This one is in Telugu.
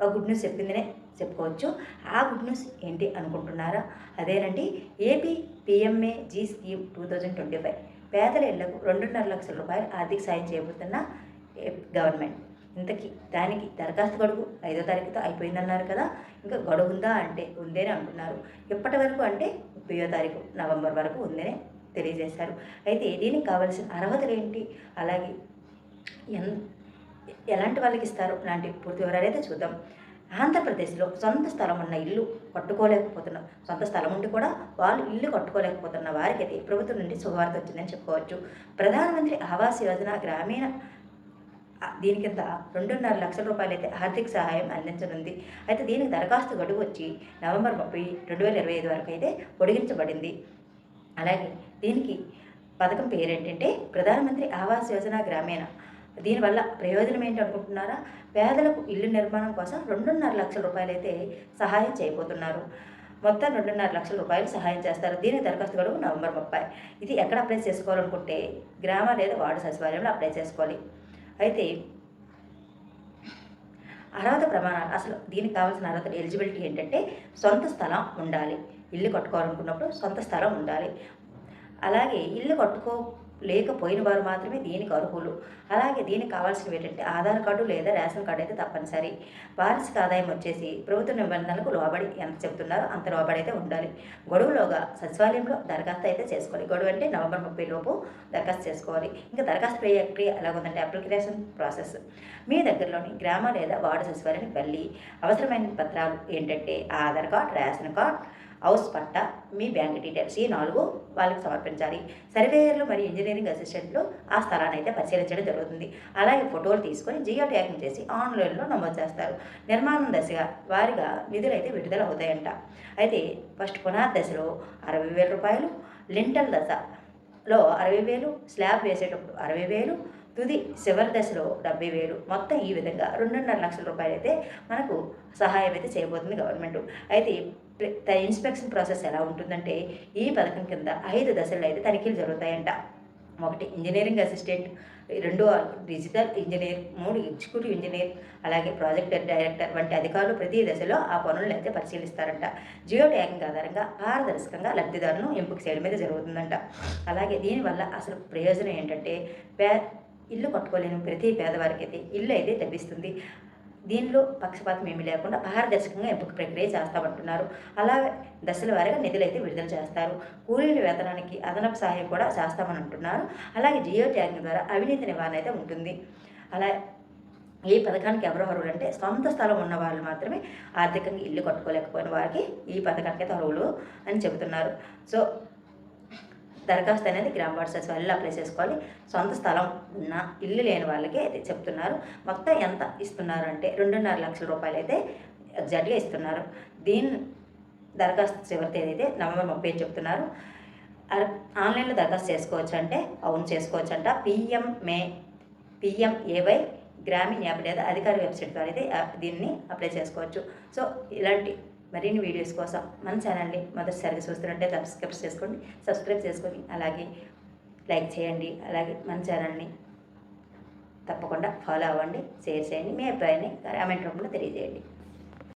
ఒక గుడ్ న్యూస్ చెప్పిందనే చెప్పుకోవచ్చు. ఆ గుడ్ న్యూస్ ఏంటి అనుకుంటున్నారా? అదేనండి AP PMA G scheme two thousand twenty five పేదల ఇళ్ళకు రెండున్నర లక్షల రూపాయలు ఆర్థిక సాయం చేయబోతున్న గవర్నమెంట్ ఇంతకీ దానికి దరఖాస్తు గడువు ఐదో తారీఖుతో అయిపోయిందన్నారు కదా ఇంకా గడువు ఉందా అంటే ఉందేనే అంటున్నారు. ఇప్పటి వరకు అంటే ముప్పయో తారీఖు నవంబర్ వరకు ఉందనే తెలియజేశారు. అయితే దీనికి కావాల్సిన అర్హతలు ఏంటి? అలాగే ఎన్ ఎలాంటి వాళ్ళకి ఇస్తారు లాంటి పూర్తి వివరాలైతే అయితే చూద్దాం. ఆంధ్రప్రదేశ్లో సొంత స్థలం ఉన్న ఇల్లు కట్టుకోలేకపోతున్న సొంత స్థలం ఉండి కూడా వాళ్ళు ఇల్లు కట్టుకోలేకపోతున్న వారికైతే ప్రభుత్వం నుండి శుభవార్త వచ్చిందని చెప్పుకోవచ్చు. ప్రధానమంత్రి ఆవాస్ యోజన గ్రామీణ దీని కింద రెండున్నర లక్షల రూపాయలు అయితే ఆర్థిక సహాయం అందించనుంది. అయితే దీనికి దరఖాస్తు గడువు వచ్చి నవంబర్ ముప్పై రెండు వేల ఇరవై ఐదు వరకు అయితే పొడిగించబడింది. అలాగే దీనికి పథకం పేరు ఏంటంటే ప్రధానమంత్రి ఆవాస్ యోజన గ్రామీణ. దీనివల్ల ప్రయోజనం ఏంటి అనుకుంటున్నారా? పేదలకు ఇల్లు నిర్మాణం కోసం రెండున్నర లక్షల రూపాయలు అయితే సహాయం చేయబోతున్నారు. మొత్తం రెండున్నర లక్షల రూపాయలు సహాయం చేస్తారు. దీని దరఖాస్తు గడువు నవంబర్ ముప్పై. ఇది ఎక్కడ అప్లై చేసుకోవాలనుకుంటే గ్రామ లేదా వార్డు సచివాలయంలో అప్లై చేసుకోవాలి. అయితే అర్హత ప్రమాణాలు అసలు దీనికి కావాల్సిన అర్హత ఎలిజిబిలిటీ ఏంటంటే సొంత స్థలం ఉండాలి. ఇల్లు కట్టుకోవాలనుకున్నప్పుడు సొంత స్థలం ఉండాలి. అలాగే ఇల్లు కట్టుకో లేకపోయిన వారు మాత్రమే దీనికి అర్హులు. అలాగే దీనికి కావాల్సినవి ఏంటంటే ఆధార్ కార్డు లేదా రేషన్ కార్డు అయితే తప్పనిసరి. వార్షిక ఆదాయం వచ్చేసి ప్రభుత్వ నిబంధనలకు లోబడి ఎంత చెబుతున్నారో అంత లోబడి అయితే ఉండాలి. గొడవలోగా సచివాలయంలో దరఖాస్తు అయితే చేసుకోవాలి. గొడవ అంటే నవంబర్ ముప్పై లోపు దరఖాస్తు చేసుకోవాలి. ఇంకా దరఖాస్తు ప్రక్రియ ఎలాగుందంటే అప్లికేషన్ ప్రాసెస్. మీ దగ్గరలోని గ్రామ లేదా వార్డు సచివాలయానికి వెళ్ళి అవసరమైన పత్రాలు ఏంటంటే Aadhaar card ration card house పట్టా మీ బ్యాంక్ డీటెయిల్స్ ఈ నాలుగు వాళ్ళకి సమర్పించాలి. సర్వేయర్లు మరియు ఇంజనీరింగ్ అసిస్టెంట్లు ఆ స్థలాన్ని అయితే పరిశీలించడం జరుగుతుంది. అలాగే ఫోటోలు తీసుకొని జియో ట్యాగింగ్ చేసి ఆన్లైన్లో నమోదు చేస్తారు. నిర్మాణం దశగా వారిగా నిధులు అయితే విడుదల అవుతాయంట. అయితే ఫస్ట్ పునాది దశలో అరవై వేల రూపాయలు లింటల్ దశలో అరవై వేలు స్లాబ్ వేసేటప్పుడు అరవై వేలు తుది చివరి దశలో డెబ్బై వేలు. మొత్తం ఈ విధంగా రెండున్నర లక్షల రూపాయలు అయితే మనకు సహాయం అయితే చేయబోతుంది గవర్నమెంట్. అయితే ఇన్స్పెక్షన్ ప్రాసెస్ ఎలా ఉంటుందంటే ఈ పథకం కింద ఐదు దశల్లో అయితే తనిఖీలు జరుగుతాయంట. ఒకటి ఇంజనీరింగ్ అసిస్టెంట్ రెండు డిజిటల్ ఇంజనీర్ మూడు ఎగ్జిక్యూటివ్ ఇంజనీర్ అలాగే ప్రాజెక్ట్ డైరెక్టర్ వంటి అధికారులు ప్రతి దశలో ఆ పనులను అయితే పరిశీలిస్తారంట. జియో ట్యాగింగ్ ఆధారంగా పారదర్శకంగా లబ్ధిదారులను ఎంపిక చేయడం మీద జరుగుతుందంట. అలాగే దీనివల్ల అసలు ప్రయోజనం ఏంటంటే పే ఇల్లు కట్టుకోలేని ప్రతి పేదవారికి అయితే ఇల్లు అయితే లభిస్తుంది. దీనిలో పక్షపాతం ఏమీ లేకుండా పారదర్శకంగా ఎంపిక ప్రక్రియ చేస్తామంటున్నారు. అలాగే దశల వారీగా నిధులు అయితే విడుదల చేస్తారు. కూలీల వేతనానికి అదనపు సహాయం కూడా చేస్తామని అంటున్నారు అలాగే జియో ట్యాగింగ్ ద్వారా అవినీతి నివారణ అయితే ఉంటుంది. అలా ఈ పథకానికి ఎవరు అర్హులు అంటే సొంత స్థలం ఉన్న వాళ్ళు మాత్రమే ఆర్థికంగా ఇల్లు కట్టుకోలేకపోయిన వారికి ఈ పథకానికి అయితే అర్హులు అని చెబుతున్నారు. సో దరఖాస్తు అనేది గ్రామ వార్డు సచివాలయంలో అప్లై చేసుకోవాలి. సొంత స్థలం ఉన్న ఇల్లు లేని వాళ్ళకి అయితే చెప్తున్నారు. మొత్తం ఎంత ఇస్తున్నారు అంటే రెండున్నర లక్షల రూపాయలు అయితే ఎగ్జాక్ట్గా ఇస్తున్నారు. దీని దరఖాస్తు చివరి తేదీ అయితే నవంబర్ ముప్పై చెప్తున్నారు. ఆన్లైన్లో దరఖాస్తు చేసుకోవచ్చు అంటే అవును చేసుకోవచ్చు అంట పిఎంఏ పిఎంఏవై గ్రామీణ యాప్ లేదా అధికార వెబ్సైట్ ద్వారా అయితే దీన్ని అప్లై చేసుకోవచ్చు. సో ఇలాంటి మరిన్ని వీడియోస్ కోసం మన ఛానల్ని మొదటిసారిగా చూస్తున్నట్టే సబ్స్క్రైబ్ చేసుకోండి సబ్స్క్రైబ్ చేసుకొని అలాగే లైక్ చేయండి అలాగే మన ఛానల్ని తప్పకుండా ఫాలో అవ్వండి షేర్ చేయండి మీ అభిప్రాయాన్ని కామెంట్ రూపంలో తెలియజేయండి.